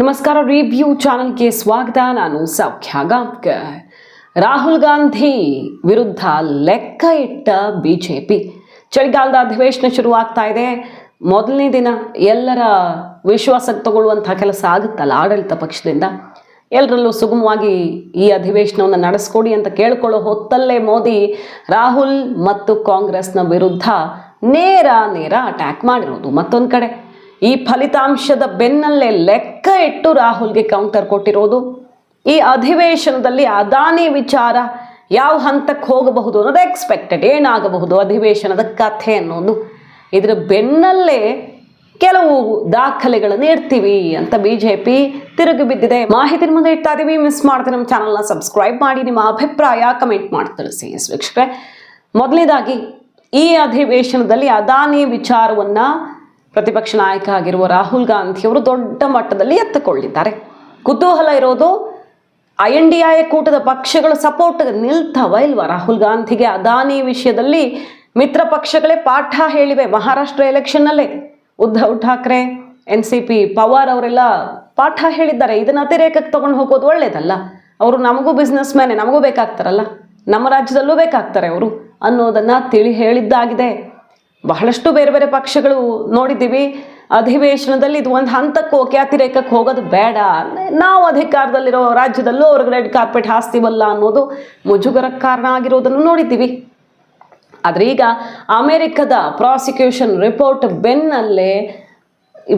ನಮಸ್ಕಾರ ರಿವ್ಯೂ ಚಾನಲ್ಗೆ ಸ್ವಾಗತ, ನಾನು ಸೌಖ್ಯ ಗಾಂವ್ಕರ್ ರಾಹುಲ್ ಗಾಂಧಿ ವಿರುದ್ಧ ಲೆಕ್ಕ ಇಟ್ಟ ಬಿಜೆಪಿ. ಚಳಿಗಾಲದ ಅಧಿವೇಶನ ಶುರುವಾಗ್ತಾ ಇದೆ. ಮೊದಲನೇ ದಿನ ಎಲ್ಲರ ವಿಶ್ವಾಸಕ್ಕೆ ತಗೊಳ್ಳುವಂಥ ಕೆಲಸ ಆಗುತ್ತಲ್ಲ ಆಡಳಿತ ಪಕ್ಷದಿಂದ? ಎಲ್ಲರಲ್ಲೂ ಸುಗಮವಾಗಿ ಈ ಅಧಿವೇಶನವನ್ನು ನಡೆಸ್ಕೊಡಿ ಅಂತ ಕೇಳ್ಕೊಳ್ಳೋ ಹೊತ್ತಲ್ಲೇ ಮೋದಿ, ರಾಹುಲ್ ಮತ್ತು ಕಾಂಗ್ರೆಸ್ನ ವಿರುದ್ಧ ನೇರ ನೇರ ಅಟ್ಯಾಕ್ ಮಾಡಿರೋದು ಮತ್ತೊಂದು ಕಡೆ. ಈ ಫಲಿತಾಂಶದ ಬೆನ್ನಲ್ಲೇ ಲೆಕ್ಕ ಇಟ್ಟು ರಾಹುಲ್ಗೆ ಕೌಂಟರ್ ಕೊಟ್ಟಿರೋದು. ಈ ಅಧಿವೇಶನದಲ್ಲಿ ಅದಾನಿ ವಿಚಾರ ಯಾವ ಹಂತಕ್ಕೆ ಹೋಗಬಹುದು ಅನ್ನೋದು ಎಕ್ಸ್ಪೆಕ್ಟೆಡ್ ಏನಾಗಬಹುದು ಅಧಿವೇಶನದ ಕಥೆ ಅನ್ನೋದು. ಇದರ ಬೆನ್ನಲ್ಲೇ ಕೆಲವು ದಾಖಲೆಗಳನ್ನು ಇಡ್ತೀವಿ ಅಂತ ಬಿಜೆಪಿ ತಿರುಗಿ ಬಿದ್ದಿದೆ. ಮಾಹಿತಿ ಮುಂದೆ ಇಡ್ತಾ ಇದೀವಿ. ಮಿಸ್ ಮಾಡದೆ ನಮ್ಮ ಚಾನಲ್ನ ಸಬ್ಸ್ಕ್ರೈಬ್ ಮಾಡಿ, ನಿಮ್ಮ ಅಭಿಪ್ರಾಯ ಕಮೆಂಟ್ ಮಾಡಿ ತಿಳಿಸಿ ವೀಕ್ಷಕರೇ. ಮೊದಲನೇದಾಗಿ, ಈ ಅಧಿವೇಶನದಲ್ಲಿ ಅದಾನಿ ವಿಚಾರವನ್ನ ಪ್ರತಿಪಕ್ಷ ನಾಯಕ ಆಗಿರುವ ರಾಹುಲ್ ಗಾಂಧಿ ಅವರು ದೊಡ್ಡ ಮಟ್ಟದಲ್ಲಿ ಎತ್ತುಕೊಂಡಿದ್ದಾರೆ ಕುತೂಹಲ ಇರೋದು ಐ ಎನ್ ಡಿ ಐ ಕೂಟದ ಪಕ್ಷಗಳು ಸಪೋರ್ಟ್ ನಿಲ್ತಾವ ಇಲ್ವಾ? ರಾಹುಲ್ ಗಾಂಧಿಗೆ ಅದಾನಿ ವಿಷಯದಲ್ಲಿ ಮಿತ್ರ ಪಕ್ಷಗಳೇ ಪಾಠ ಹೇಳಿವೆ Maharashtra ಎಲೆಕ್ಷನ್ನಲ್ಲೇ Uddhav Thackeray, N C P, Pawar ಅವರೆಲ್ಲ ಪಾಠ ಹೇಳಿದ್ದಾರೆ. ಇದನ್ನ ಅತಿರೇಕಕ್ಕೆ ತಗೊಂಡು ಹೋಗೋದು ಒಳ್ಳೇದಲ್ಲ. ಅವರು ನಮಗೂ ಬಿಸ್ನೆಸ್ ಮ್ಯಾನೆ ನಮಗೂ ಬೇಕಾಗ್ತಾರಲ್ಲ. ನಮ್ಮ ರಾಜ್ಯದಲ್ಲೂ ಬೇಕಾಗ್ತಾರೆ ಅವರು ಅನ್ನೋದನ್ನ ತಿಳಿ ಹೇಳಿದ್ದಾಗಿದೆ. ಬಹಳಷ್ಟು ಬೇರೆ ಬೇರೆ ಪಕ್ಷಗಳು ನೋಡಿದ್ದೀವಿ. ಅಧಿವೇಶನದಲ್ಲಿ ಇದು ಒಂದು ಹಂತಕ್ಕೆ ಹೋಗಿ ಅತಿರೇಕಕ್ಕೆ ಹೋಗೋದು ಬೇಡ. ನಾವು ಅಧಿಕಾರದಲ್ಲಿರೋ ರಾಜ್ಯದಲ್ಲೂ ಅವ್ರಿಗೆ ರೆಡ್ ಕಾರ್ಪೆಟ್ ಹಾಸ್ತೀವಲ್ಲ ಅನ್ನೋದು ಮುಜುಗರಕ್ಕೆ ಕಾರಣ ಆಗಿರೋದನ್ನು ನೋಡಿದ್ದೀವಿ. ಆದರೆ ಈಗ ಅಮೆರಿಕದ ಪ್ರಾಸಿಕ್ಯೂಷನ್ ರಿಪೋರ್ಟ್ ಬೆನ್ನಲ್ಲೇ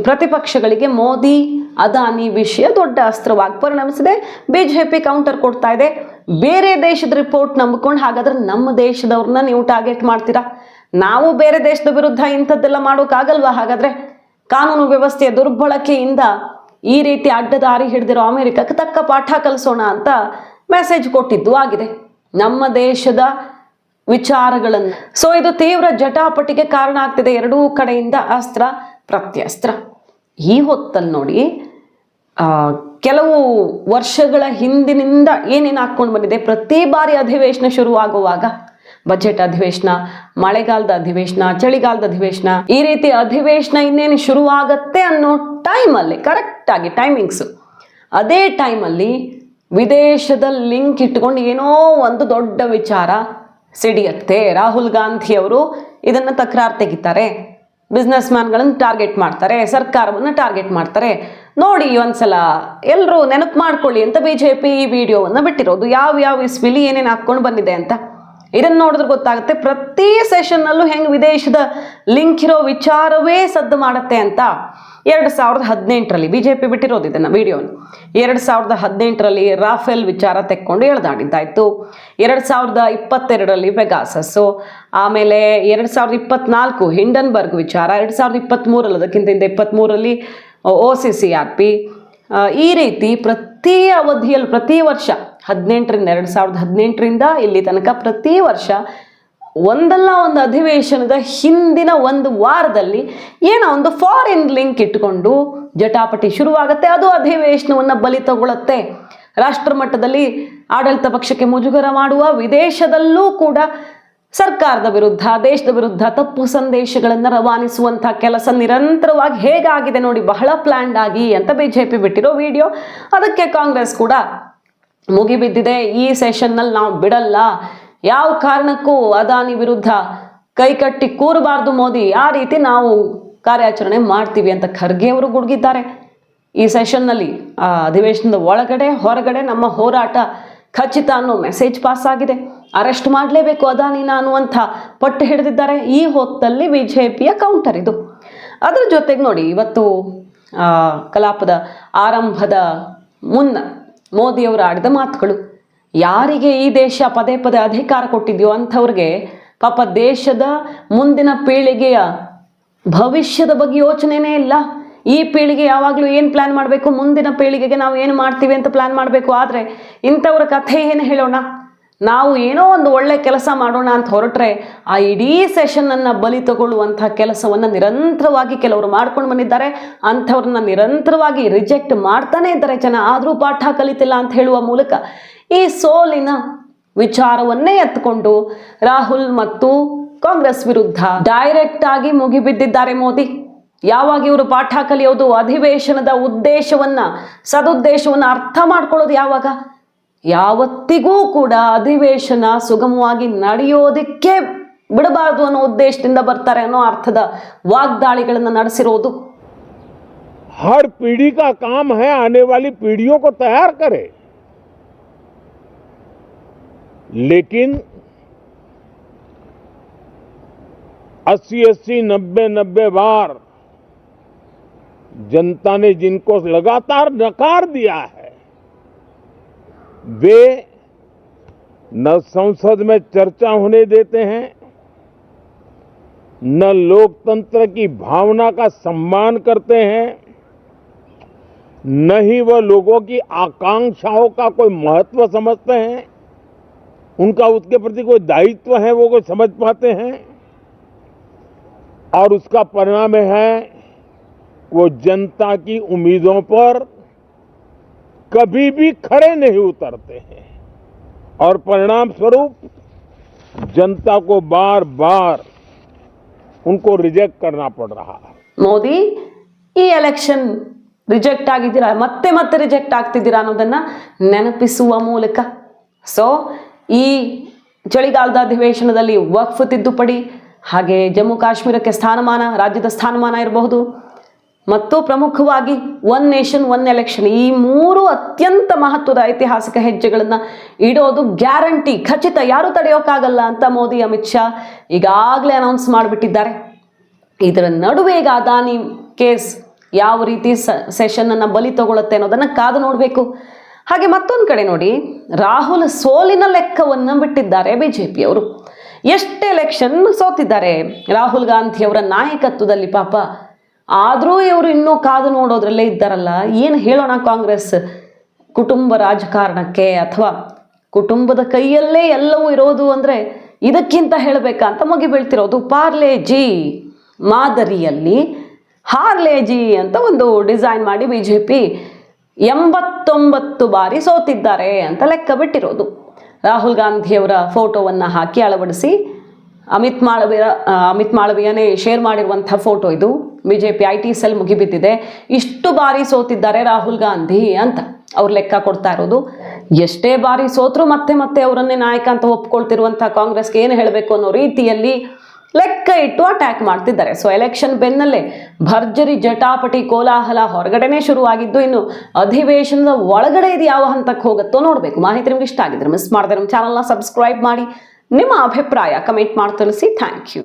ಪ್ರತಿಪಕ್ಷಗಳಿಗೆ ಮೋದಿ, ಅದಾನಿ ವಿಷಯ ದೊಡ್ಡ ಅಸ್ತ್ರವಾಗಿ ಪರಿಣಮಿಸಿದೆ. ಬಿ ಜೆ ಪಿ ಕೌಂಟರ್ ಕೊಡ್ತಾ ಇದೆ. ಬೇರೆ ದೇಶದ ರಿಪೋರ್ಟ್ ನಂಬಿಕೊಂಡು ಹಾಗಾದ್ರೆ ನಮ್ಮ ದೇಶದವ್ರನ್ನ ನೀವು ಟಾರ್ಗೆಟ್ ಮಾಡ್ತೀರಾ? ನಾವು ಬೇರೆ ದೇಶದ ವಿರುದ್ಧ ಇಂಥದ್ದೆಲ್ಲ ಮಾಡೋಕ್ಕಾಗಲ್ವಾ? ಹಾಗಾದ್ರೆ ಕಾನೂನು ವ್ಯವಸ್ಥೆಯ ದುರ್ಬಳಕೆಯಿಂದ ಈ ರೀತಿ ಅಡ್ಡದಾರಿ ಹಿಡಿದಿರೋ ಅಮೆರಿಕಕ್ಕೆ ತಕ್ಕ ಪಾಠ ಕಲಿಸೋಣ ಅಂತ ಮೆಸೇಜ್ ಕೊಟ್ಟಿದ್ದು ಆಗಿದೆ. ನಮ್ಮ ದೇಶದ ವಿಚಾರಗಳನ್ನು. ಸೊ ಇದು ತೀವ್ರ ಜಟಾಪಟಿಗೆ ಕಾರಣ ಆಗ್ತಿದೆ. ಎರಡೂ ಕಡೆಯಿಂದ ಅಸ್ತ್ರ, ಪ್ರತ್ಯಸ್ತ್ರ. ಈ ಹೊತ್ತಲ್ಲಿ ನೋಡಿ ಕೆಲವು ವರ್ಷಗಳ ಹಿಂದಿನಿಂದ ಏನೇನು ಹಾಕ್ಕೊಂಡು ಬಂದಿದೆ? ಪ್ರತಿ ಬಾರಿ ಅಧಿವೇಶನ ಶುರುವಾಗುವಾಗ ಬಜೆಟ್ ಅಧಿವೇಶನ, ಮಳೆಗಾಲದ ಅಧಿವೇಶನ, ಚಳಿಗಾಲದ ಅಧಿವೇಶನ, ಈ ರೀತಿ ಅಧಿವೇಶನ ಇನ್ನೇನು ಶುರುವಾಗತ್ತೆ ಅನ್ನೋ ಟೈಮಲ್ಲಿ ಕರೆಕ್ಟಾಗಿ ಟೈಮಿಂಗ್ಸು ಅದೇ ಟೈಮಲ್ಲಿ ವಿದೇಶದ ಲಿಂಕ್ ಇಟ್ಕೊಂಡು ಏನೋ ಒಂದು ದೊಡ್ಡ ವಿಚಾರ ಸಿಡಿಯತ್ತೆ. ರಾಹುಲ್ ಗಾಂಧಿ ಅವರು ಇದನ್ನು ತಕರಾರು ತೆಗಿತಾರೆ. ಬಿಸ್ನೆಸ್ ಮ್ಯಾನ್ಗಳನ್ನು ಟಾರ್ಗೆಟ್ ಮಾಡ್ತಾರೆ. ಸರ್ಕಾರವನ್ನು ಟಾರ್ಗೆಟ್ ಮಾಡ್ತಾರೆ. ನೋಡಿ ಒಂದ್ಸಲ ಎಲ್ಲರೂ ನೆನಪು ಮಾಡ್ಕೊಳ್ಳಿ ಅಂತ ಬಿ ಜೆ ಪಿ ಈ ವಿಡಿಯೋವನ್ನು ಬಿಟ್ಟಿರೋದು. ಯಾವ ಯಾವ ಇಸ್ವಿಲಿ ಏನೇನು ಹಾಕ್ಕೊಂಡು ಬಂದಿದೆ ಅಂತ. ಇದನ್ನು ನೋಡಿದ್ರೆ ಗೊತ್ತಾಗುತ್ತೆ ಪ್ರತಿ ಸೆಷನ್ನಲ್ಲೂ ಹೆಂಗೆ ವಿದೇಶದ ಲಿಂಕ್ ಇರೋ ವಿಚಾರವೇ ಸದ್ದು ಮಾಡುತ್ತೆ ಅಂತ. ಎರಡು ಸಾವಿರದ ಹದಿನೆಂಟರಲ್ಲಿ ಬಿ ಬಿಟ್ಟಿರೋದು ಇದನ್ನ ವಿಡಿಯೋನ. ಎರಡು ಸಾವಿರದ ಹದಿನೆಂಟರಲ್ಲಿ ರಾಫೆಲ್ ವಿಚಾರ ತೆಕ್ಕೊಂಡು ಎಳ್ದಾಡಿದ್ದಾಯ್ತು. ಎರಡು ಸಾವಿರದ ಇಪ್ಪತ್ತೆರಡರಲ್ಲಿ ಪೆಗಾಸಸ್ಸು. ಆಮೇಲೆ ಎರಡು ಸಾವಿರದ ಇಪ್ಪತ್ನಾಲ್ಕು ಹಿಂಡನ್ಬರ್ಗ್ ವಿಚಾರ. ಎರಡು ಸಾವಿರದ ಇಪ್ಪತ್ತ್ಮೂರಲ್ಲಿ, ಅದಕ್ಕಿಂತ ಹಿಂದೆ ಇಪ್ಪತ್ತ್ಮೂರಲ್ಲಿ O C C, R, P. ಈ ರೀತಿ ಪ್ರತಿ ಅವಧಿಯಲ್ಲಿ, ಪ್ರತಿ ವರ್ಷ ಹದಿನೆಂಟರಿಂದ, ಎರಡು ಸಾವಿರದ ಹದಿನೆಂಟರಿಂದ ಇಲ್ಲಿ ತನಕ ಪ್ರತಿ ವರ್ಷ ಒಂದಲ್ಲ ಒಂದು ಅಧಿವೇಶನದ ಹಿಂದಿನ ಒಂದು ವಾರದಲ್ಲಿ ಏನೋ ಒಂದು ಫಾರಿನ್ ಲಿಂಕ್ ಇಟ್ಕೊಂಡು ಜಟಾಪಟಿ ಶುರುವಾಗುತ್ತೆ. ಅದು ಅಧಿವೇಶನವನ್ನು ಬಲಿ ತಗೊಳ್ಳುತ್ತೆ ರಾಷ್ಟ್ರ ಮಟ್ಟದಲ್ಲಿ ಆಡಳಿತ ಪಕ್ಷಕ್ಕೆ ಮುಜುಗರ ಮಾಡುವ, ವಿದೇಶದಲ್ಲೂ ಕೂಡ ಸರ್ಕಾರದ ವಿರುದ್ಧ, ದೇಶದ ವಿರುದ್ಧ ತಪ್ಪು ಸಂದೇಶಗಳನ್ನು ರವಾನಿಸುವಂಥ ಕೆಲಸ ನಿರಂತರವಾಗಿ ಹೇಗಾಗಿದೆ ನೋಡಿ ಬಹಳ ಪ್ಲ್ಯಾಂಡ್ ಆಗಿ ಅಂತ ಬಿ ಬಿಟ್ಟಿರೋ ವಿಡಿಯೋ ಅದಕ್ಕೆ ಕಾಂಗ್ರೆಸ್ ಕೂಡ ಮುಗಿಬಿದ್ದಿದೆ. ಈ ಸೆಷನ್ನಲ್ಲಿ ನಾವು ಬಿಡಲ್ಲ. ಯಾವ ಕಾರಣಕ್ಕೂ ಅದಾನಿ ವಿರುದ್ಧ ಕೈಕಟ್ಟಿ ಕೂರಬಾರ್ದು ಮೋದಿ. ಆ ರೀತಿ ನಾವು ಕಾರ್ಯಾಚರಣೆ ಮಾಡ್ತೀವಿ ಅಂತ ಖರ್ಗೆ ಅವರು ಗುಡುಗಿದ್ದಾರೆ. ಈ ಸೆಷನ್ನಲ್ಲಿ ಆ, ಅಧಿವೇಶನದ ಒಳಗಡೆ, ಹೊರಗಡೆ ನಮ್ಮ ಹೋರಾಟ ಖಚಿತ ಅನ್ನೋ ಮೆಸೇಜ್ ಪಾಸ್ ಆಗಿದೆ. ಅರೆಸ್ಟ್ ಮಾಡಲೇಬೇಕು ಅದಾನಿನ ಅನ್ನುವಂಥ ಪಟ್ಟು ಹಿಡಿದಿದ್ದಾರೆ. ಈ ಹೊತ್ತಲ್ಲಿ ಬಿ ಜೆ ಪಿಯ ಕೌಂಟರ್ ಇದು. ಅದರ ಜೊತೆಗೆ ನೋಡಿ, ಇವತ್ತು ಕಲಾಪದ ಆರಂಭದ ಮುನ್ನ ಮೋದಿಯವರು ಆಡಿದ ಮಾತುಗಳು. ಯಾರಿಗೆ ಈ ದೇಶ ಪದೇ ಪದೇ ಅಧಿಕಾರ ಕೊಟ್ಟಿದೆಯೋ ಅಂಥವ್ರಿಗೆ ಪಾಪ ದೇಶದ ಮುಂದಿನ ಪೀಳಿಗೆಯ ಭವಿಷ್ಯದ ಬಗ್ಗೆ ಯೋಚನೆನೇ ಇಲ್ಲ. ಈ ಪೀಳಿಗೆ ಯಾವಾಗಲೂ ಏನು ಪ್ಲ್ಯಾನ್ ಮಾಡಬೇಕು? ಮುಂದಿನ ಪೀಳಿಗೆಗೆ ನಾವು ಏನು ಮಾಡ್ತೀವಿ ಅಂತ ಪ್ಲ್ಯಾನ್ ಮಾಡಬೇಕು? ಆದರೆ ಇಂಥವ್ರ ಕಥೆ ಏನು ಹೇಳೋಣ? ನಾವು ಏನೋ ಒಂದು ಒಳ್ಳೆ ಕೆಲಸ ಮಾಡೋಣ ಅಂತ ಹೊರಟ್ರೆ ಆ ಇಡೀ ಸೆಷನನ್ನು ಬಲಿ ತಗೊಳ್ಳುವಂಥ ಕೆಲಸವನ್ನು ನಿರಂತರವಾಗಿ ಕೆಲವರು ಮಾಡ್ಕೊಂಡು ಬಂದಿದ್ದಾರೆ. ಅಂಥವ್ರನ್ನ ನಿರಂತರವಾಗಿ ರಿಜೆಕ್ಟ್ ಮಾಡ್ತಾನೆ ಇದ್ದಾರೆ ಜನ. ಆದರೂ ಪಾಠ ಕಲಿತಿಲ್ಲ ಅಂತ ಹೇಳುವ ಮೂಲಕ ಈ ಸೋಲಿನ ವಿಚಾರವನ್ನೇ ಎತ್ಕೊಂಡು ರಾಹುಲ್ ಮತ್ತು ಕಾಂಗ್ರೆಸ್ ವಿರುದ್ಧ ಡೈರೆಕ್ಟ್ ಆಗಿ ಮುಗಿಬಿದ್ದಿದ್ದಾರೆ ಮೋದಿ. ಯಾವಾಗ ಇವರು ಪಾಠ ಕಲಿಯೋದು, ಅಧಿವೇಶನದ ಉದ್ದೇಶವನ್ನ, ಸದುದ್ದೇಶವನ್ನ ಅರ್ಥ ಮಾಡ್ಕೊಳ್ಳೋದು ಯಾವಾಗ? ಯಾವತ್ತಿಗೂ ಕೂಡ ಅಧಿವೇಶನ ಸುಗಮವಾಗಿ ನಡೆಯೋದಕ್ಕೆ ಬಿಡಬಾರ್ದು ಅನ್ನೋ ಉದ್ದೇಶದಿಂದ ಬರ್ತಾರೆ ಅನ್ನೋ ಅರ್ಥದ ವಾಗ್ದಾಳಿಗಳನ್ನು ನಡೆಸಿರೋದು हर पीढ़ी का काम है आने वाली पीढ़ियों को तैयार करे लेकिन अस्सी अस्सी नब्बे नब्बे बार जनता ने जिनको लगातार नकार दिया है वे न संसद में चर्चा होने देते हैं, न लोकतंत्र की भावना का सम्मान करते हैं, न ही वह लोगों की आकांक्षाओं का कोई महत्व समझते हैं। उनका उसके प्रति कोई दायित्व है, वो कोई समझ पाते हैं। और उसका परिणाम है, वो जनता की उम्मीदों पर कभी भी खड़े नहीं उतरते हैं और परिणाम स्वरूप जनता को बार बार उनको रिजेक्ट करना पड़ रहा है ಮೋದಿ ಈ ಎಲೆಕ್ಷನ್ ರಿಜೆಕ್ಟ್ ಆಗಿದ್ದೀರಾ ಮತ್ತೆ ಮತ್ತೆ ರಿಜೆಕ್ಟ್ ಆಗ್ತಿದ್ದೀರಾ ಅನ್ನೋದನ್ನ ನೆನಪಿಸುವ ಮೂಲಕ ಸೊ ಈ ಚಳಿಗಾಲದ ಅಧಿವೇಶನದಲ್ಲಿ ವಕ್ಫ್ ತಿದ್ದುಪಡಿ ಹಾಗೆ ಜಮ್ಮು ಕಾಶ್ಮೀರಕ್ಕೆ ಸ್ಥಾನಮಾನ ರಾಜ್ಯದ ಸ್ಥಾನಮಾನ ಇರಬಹುದು ಮತ್ತು ಪ್ರಮುಖವಾಗಿ ಒನ್ ನೇಷನ್, ಒನ್ ಎಲೆಕ್ಷನ್. ಈ ಮೂರು ಅತ್ಯಂತ ಮಹತ್ವದ ಐತಿಹಾಸಿಕ ಹೆಜ್ಜೆಗಳನ್ನು ಇಡೋದು ಗ್ಯಾರಂಟಿ, ಖಚಿತ. ಯಾರೂ ತಡೆಯೋಕ್ಕಾಗಲ್ಲ ಅಂತ ಮೋದಿ, ಅಮಿತ್ ಶಾ ಈಗಾಗಲೇ ಅನೌನ್ಸ್ ಮಾಡಿಬಿಟ್ಟಿದ್ದಾರೆ. ಇದರ ನಡುವೆ ಈಗ ಅದಾನಿ ಕೇಸ್ ಯಾವ ರೀತಿ ಸೆಷನ್ ಅನ್ನ ಬಲಿ ತಗೊಳ್ಳುತ್ತೆ ಅನ್ನೋದನ್ನು ಕಾದು ನೋಡಬೇಕು. ಹಾಗೆ ಮತ್ತೊಂದು ಕಡೆ ನೋಡಿ, ರಾಹುಲ್ ಸೋಲಿನ ಲೆಕ್ಕವನ್ನು ಬಿಟ್ಟಿದ್ದಾರೆ ಬಿ ಜೆ ಪಿಯವರು ಎಷ್ಟು ಎಲೆಕ್ಷನ್ ಸೋತಿದ್ದಾರೆ, ರಾಹುಲ್ ಗಾಂಧಿಯವರ ನಾಯಕತ್ವದಲ್ಲಿ ಪಾಪ ಆದರೂ ಇವರು ಇನ್ನೂ ಕಾದು ನೋಡೋದ್ರಲ್ಲೇ ಇದ್ದಾರಲ್ಲ, ಏನು ಹೇಳೋಣ ಕಾಂಗ್ರೆಸ್? ಕುಟುಂಬ ರಾಜಕಾರಣಕ್ಕೆ ಅಥವಾ ಕುಟುಂಬದ ಕೈಯಲ್ಲೇ ಎಲ್ಲವೂ ಇರೋದು ಅಂದರೆ ಇದಕ್ಕಿಂತ ಹೇಳಬೇಕಾ ಅಂತ ಮುಗಿ ಬೀಳ್ತಿರೋದು ಪಾರ್ಲೆ ಜಿ ಮಾದರಿಯಲ್ಲಿ. ಹಾರ್ಲೆ ಜಿ ಅಂತ ಒಂದು ಡಿಸೈನ್ ಮಾಡಿ ಬಿ ಜೆ ಪಿ ಎಂಬತ್ತೊಂಬತ್ತು ಬಾರಿ ಸೋತಿದ್ದಾರೆ ಅಂತ ಲೆಕ್ಕ ಬಿಟ್ಟಿರೋದು. ರಾಹುಲ್ ಗಾಂಧಿಯವರ ಫೋಟೋವನ್ನು ಹಾಕಿ ಅಳವಡಿಸಿ, ಅಮಿತ್ ಮಾಳವಿಯ, ಅಮಿತ್ ಮಾಳವಿಯನೇ ಶೇರ್ ಮಾಡಿರುವಂಥ ಫೋಟೋ ಇದು. B J P I T cell ಮುಗಿಬಿದ್ದಿದೆ. ಇಷ್ಟು ಬಾರಿ ಸೋತಿದ್ದಾರೆ ರಾಹುಲ್ ಗಾಂಧಿ ಅಂತ ಅವ್ರು ಲೆಕ್ಕ ಕೊಡ್ತಾ ಇರೋದು. ಎಷ್ಟೇ ಬಾರಿ ಸೋತರು ಮತ್ತೆ ಮತ್ತೆ ಅವರನ್ನೇ ನಾಯಕ ಅಂತ ಒಪ್ಕೊಳ್ತಿರುವಂಥ ಕಾಂಗ್ರೆಸ್ಗೆ ಏನು ಹೇಳಬೇಕು ಅನ್ನೋ ರೀತಿಯಲ್ಲಿ ಲೆಕ್ಕ ಇಟ್ಟು ಅಟ್ಯಾಕ್ ಮಾಡ್ತಿದ್ದಾರೆ. ಸೊ ಎಲೆಕ್ಷನ್ ಬೆನ್ನಲ್ಲೇ ಭರ್ಜರಿ ಜಟಾಪಟಿ ಕೋಲಾಹಲ ಹೊರಗಡೆನೆ ಶುರುವಾಗಿದ್ದು, ಇನ್ನು ಅಧಿವೇಶನದ ಒಳಗಡೆ ಇದು ಯಾವ ಹಂತಕ್ಕೆ ಹೋಗುತ್ತೋ ನೋಡಬೇಕು. ಮಾಹಿತಿ ನಿಮ್ಗೆ ಇಷ್ಟ ಆಗಿದ್ರೆ ಮಿಸ್ ಮಾಡಿದ್ರೆ ನಮ್ಮ ಚಾನಲ್ನ ಸಬ್ಸ್ಕ್ರೈಬ್ ಮಾಡಿ. ನಿಮ್ಮ ಅಭಿಪ್ರಾಯ ಕಮೆಂಟ್ ಮಾಡಿ ತಿಳಿಸಿ. Thank you